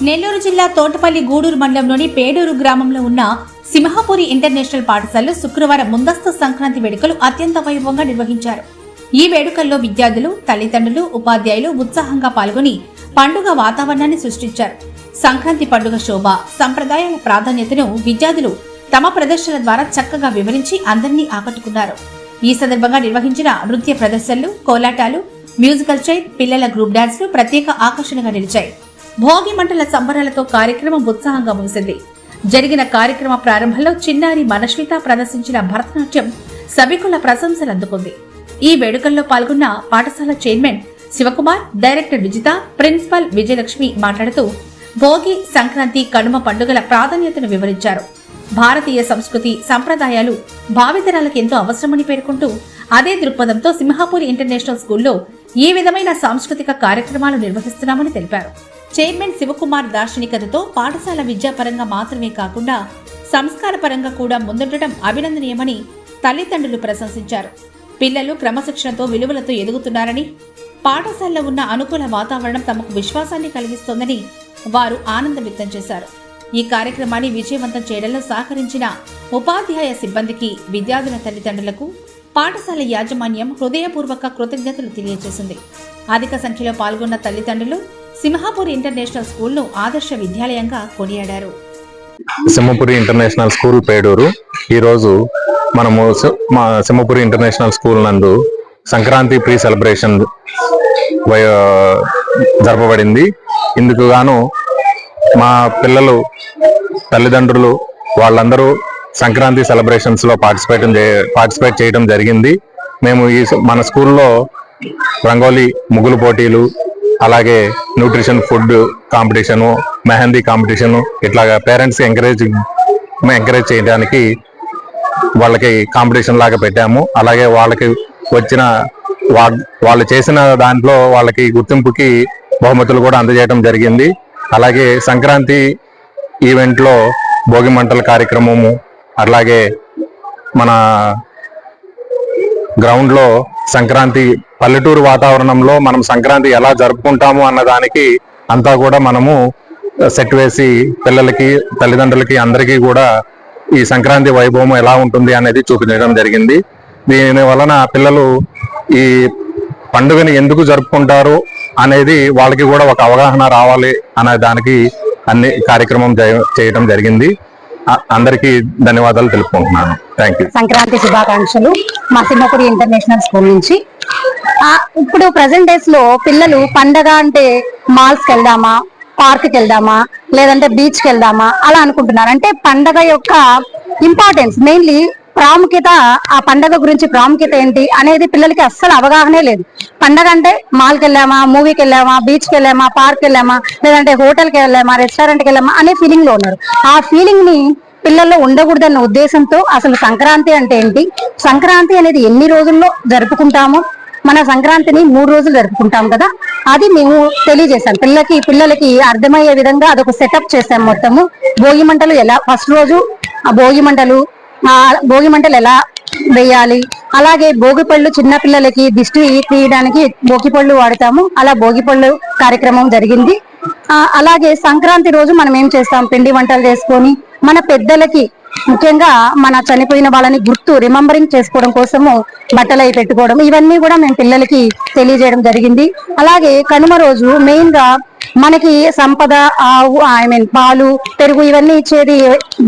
నెల్లూరు జిల్లా తోటపల్లి గూడూరు మండలంలోని పేడూరు గ్రామంలో ఉన్న సింహపురి ఇంటర్నేషనల్ పాఠశాలలో శుక్రవారం ముందస్తు సంక్రాంతి వేడుకలు అత్యంత వైభవంగా నిర్వహించారు. ఈ వేడుకల్లో విద్యార్థులు తల్లిదండ్రులు ఉపాధ్యాయులు ఉత్సాహంగా పాల్గొని పండుగ వాతావరణాన్ని సృష్టించారు. సంక్రాంతి పండుగ శోభ సంప్రదాయాల ప్రాధాన్యతను విద్యార్థులు తమ ప్రదర్శనల ద్వారా చక్కగా వివరించి అందరినీ ఆకట్టుకున్నారు. ఈ సందర్భంగా నిర్వహించిన నృత్య ప్రదర్శనలు కోలాటాలు మ్యూజికల్ చైర్ పిల్లల గ్రూప్ డాన్స్లు ప్రత్యేక ఆకర్షణగా నిలిచాయి. భోగి మంటల సంబరాలతో కార్యక్రమం ఉత్సాహంగా ముగిసింది. జరిగిన కార్యక్రమ ప్రారంభంలో చిన్నారి మనస్విత ప్రదర్శించిన భరతనాట్యం సభికుల ప్రశంసలు అందుకుంది. ఈ వేడుకల్లో పాల్గొన్న పాఠశాల chairman Shivakumar director Vijitha principal Vijayalakshmi మాట్లాడుతూ భోగి సంక్రాంతి కనుమ పండుగల ప్రాధాన్యతను వివరించారు. భారతీయ సంస్కృతి సంప్రదాయాలు భావితరాలకు ఎంతో అవసరమని పేర్కొంటూ అదే దృక్పథంతో సింహాపూరి ఇంటర్నేషనల్ స్కూల్లో ఈ విధమైన సాంస్కృతిక కార్యక్రమాలు నిర్వహిస్తున్నామని తెలిపారు. చైర్మన్ శివకుమార్ దార్శనికతతో పాఠశాల విద్యాపరంగా మాత్రమే కాకుండా సంస్కార పరంగా కూడా ముందుండటం అభినందనీయమని తల్లిదండ్రులు ప్రశంసించారు. పిల్లలు క్రమశిక్షణతో విలువలతో ఎదుగుతున్నారని పాఠశాలలో ఉన్న అనుకూల వాతావరణం తమకు విశ్వాసాన్ని కలిగిస్తోందని వారు ఆనందం వ్యక్తం చేశారు. ఈ కార్యక్రమాన్ని విజయవంతం చేయడంలో సహకరించిన ఉపాధ్యాయ సిబ్బందికి విద్యార్థుల తల్లిదండ్రులకు పాఠశాల యాజమాన్యం హృదయపూర్వక కృతజ్ఞతలు తెలియజేసింది. అధిక సంఖ్యలో పాల్గొన్న తల్లిదండ్రులు సింహాపూర్ ఇంటర్నేషనల్ స్కూల్ను ఆదర్శ విద్యాలయంగా కొనియాడారు. Simhapuri international school Peduru. ఈరోజు మనము మా సింహపురి ఇంటర్నేషనల్ స్కూల్ నందు సంక్రాంతి ప్రీ సెలబ్రేషన్ జరపబడింది. ఇందుకు గాను మా పిల్లలు తల్లిదండ్రులు వాళ్ళందరూ సంక్రాంతి సెలబ్రేషన్స్లో పార్టిసిపేట్ పార్టిసిపేట్ చేయడం జరిగింది. మేము ఈ మన స్కూల్లో రంగోలీ ముగ్గులు పోటీలు అలాగే nutrition food competition mehndi competition ఇట్లాగా పేరెంట్స్ ఎంకరేజ్ ఎంకరేజ్ చేయడానికి వాళ్ళకి కాంపిటీషన్ లాగా పెట్టాము. అలాగే వాళ్ళకి వచ్చిన వా- వాళ్ళు చేసిన దాంట్లో వాళ్ళకి గుర్తింపుకి బహుమతులు కూడా అందజేయడం జరిగింది. అలాగే సంక్రాంతి ఈవెంట్లో భోగి మంటల కార్యక్రమము అలాగే మన గ్రౌండ్లో సంక్రాంతి పల్లెటూరు వాతావరణంలో మనం సంక్రాంతి ఎలా జరుపుకుంటాము అన్న దానికి అంతా కూడా మనము సెట్ వేసి పిల్లలకి తల్లిదండ్రులకి అందరికీ కూడా ఈ సంక్రాంతి వైభవం ఎలా ఉంటుంది అనేది చూపించడం జరిగింది. దీని వలన పిల్లలు ఈ పండుగని ఎందుకు జరుపుకుంటారు అనేది వాళ్ళకి కూడా ఒక అవగాహన రావాలి అనే దానికి అన్ని కార్యక్రమం చేయ- చేయడం జరిగింది. అందరికీ ధన్యవాదాలు తెలుపుకుంటున్నాను. థ్యాంక్ యూ సంక్రాంతి శుభాకాంక్షలు. మా సింహపురి ఇంటర్నేషనల్ స్కూల్ నుంచి ఇప్పుడు ప్రజెంట్ డేస్లో పిల్లలు పండగ అంటే మాల్స్కి వెళ్దామా? పార్క్కి వెళ్దామా? లేదంటే బీచ్కి వెళ్దామా? అలా అనుకుంటున్నారు. అంటే పండగ యొక్క ఇంపార్టెన్స్ మెయిన్లీ ప్రాముఖ్యత ఆ పండగ గురించి ప్రాముఖ్యత ఏంటి అనేది పిల్లలకి అస్సలు అవగాహనే లేదు. పండగ అంటే మాల్కి వెళ్ళామా మూవీకి వెళ్ళామా బీచ్కి వెళ్ళామా పార్క్ వెళ్ళామా లేదంటే హోటల్కి వెళ్ళామా రెస్టారెంట్కి వెళ్ళామా అనే ఫీలింగ్లో ఉన్నారు. ఆ ఫీలింగ్ని పిల్లల్లో ఉండకూడదన్న ఉద్దేశంతో అసలు సంక్రాంతి అంటే ఏంటి? సంక్రాంతి అనేది ఎన్ని రోజుల్లో జరుపుకుంటామో? మన సంక్రాంతిని మూడు రోజులు జరుపుకుంటాం కదా. అది మేము తెలియజేశాం. పిల్లలకి పిల్లలకి అర్థమయ్యే విధంగా అదొక సెటప్ చేసాం మొత్తము. భోగి మంటలు ఎలా ఫస్ట్ రోజు ఆ భోగి మంటలు ఆ భోగి మంటలు ఎలా వేయాలి? అలాగే భోగి పళ్ళు చిన్న పిల్లలకి దిష్టి తీయడానికి భోగి పళ్ళు వాడతాము. అలా భోగి పళ్ళు కార్యక్రమం జరిగింది. అలాగే సంక్రాంతి రోజు మనం ఏం చేస్తాం? పిండి వంటలు చేసుకొని మన పెద్దలకి ముఖ్యంగా మన చనిపోయిన వాళ్ళని గుర్తు రిమెంబరింగ్ చేసుకోవడం కోసము బట్టలు అవి పెట్టుకోవడం ఇవన్నీ కూడా మేము పిల్లలకి తెలియజేయడం జరిగింది. అలాగే కనుమ రోజు మెయిన్గా మనకి సంపద ఆవు ఐ మీన్ పాలు పెరుగు ఇవన్నీ ఇచ్చేది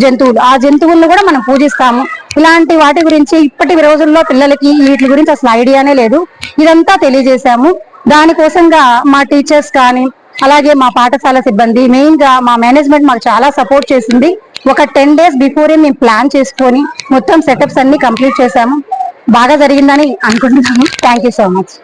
జంతువులు. ఆ జంతువులను కూడా మనం పూజిస్తాము. ఇలాంటి వాటి గురించి ఇప్పటి రోజుల్లో పిల్లలకి వీటి గురించి అసలు ఐడియానే లేదు. ఇదంతా తెలియజేశాము. దానికోసంగా మా టీచర్స్ కానీ అలాగే మా పాఠశాల సిబ్బంది మెయిన్గా మా మేనేజ్మెంట్ మాకు చాలా సపోర్ట్ చేసింది. ఒక టెన్ డేస్ బిఫోరే మేము ప్లాన్ చేసుకొని మొత్తం సెటప్స్ అన్ని కంప్లీట్ చేశాము. బాగా జరిగిందని అనుకుంటున్నాను. Thank you so much